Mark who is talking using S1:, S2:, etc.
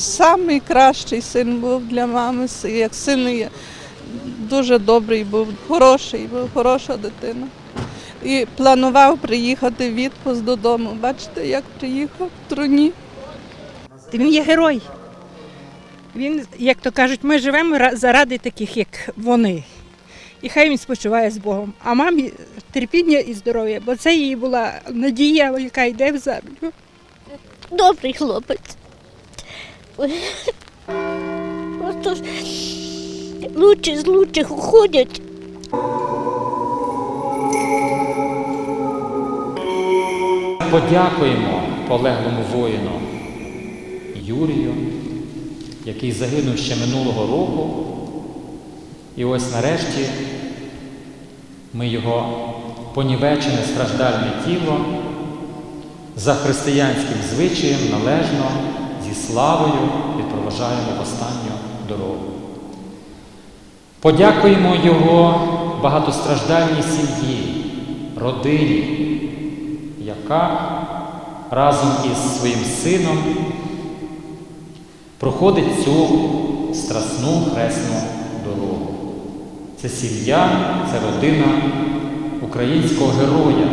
S1: самий кращий син був для мами, як син є. дуже добрий був, хороший був, хороша дитина. І планував приїхати в відпуск додому. Бачите, як приїхав в труні.
S2: Він є герой. Він, як то кажуть, ми живемо заради таких, як вони. І хай він спочиває з Богом. А мамі терпіння і здоров'я, бо це її була надія, яка йде в землю.
S3: Добрий хлопець. Просто ж лучші з лучших уходять.
S4: Подякуємо полеглому воїну Юрію, який загинув ще минулого року. І ось нарешті ми його понівечене страждальне тіло за християнським звичаєм належно зі славою відпроважаємо в останню дорогу. Подякуємо його багатостраждальній сім'ї, родині, яка разом із своїм сином проходить цю страсну хресну дорогу. Це сім'я, це родина українського героя,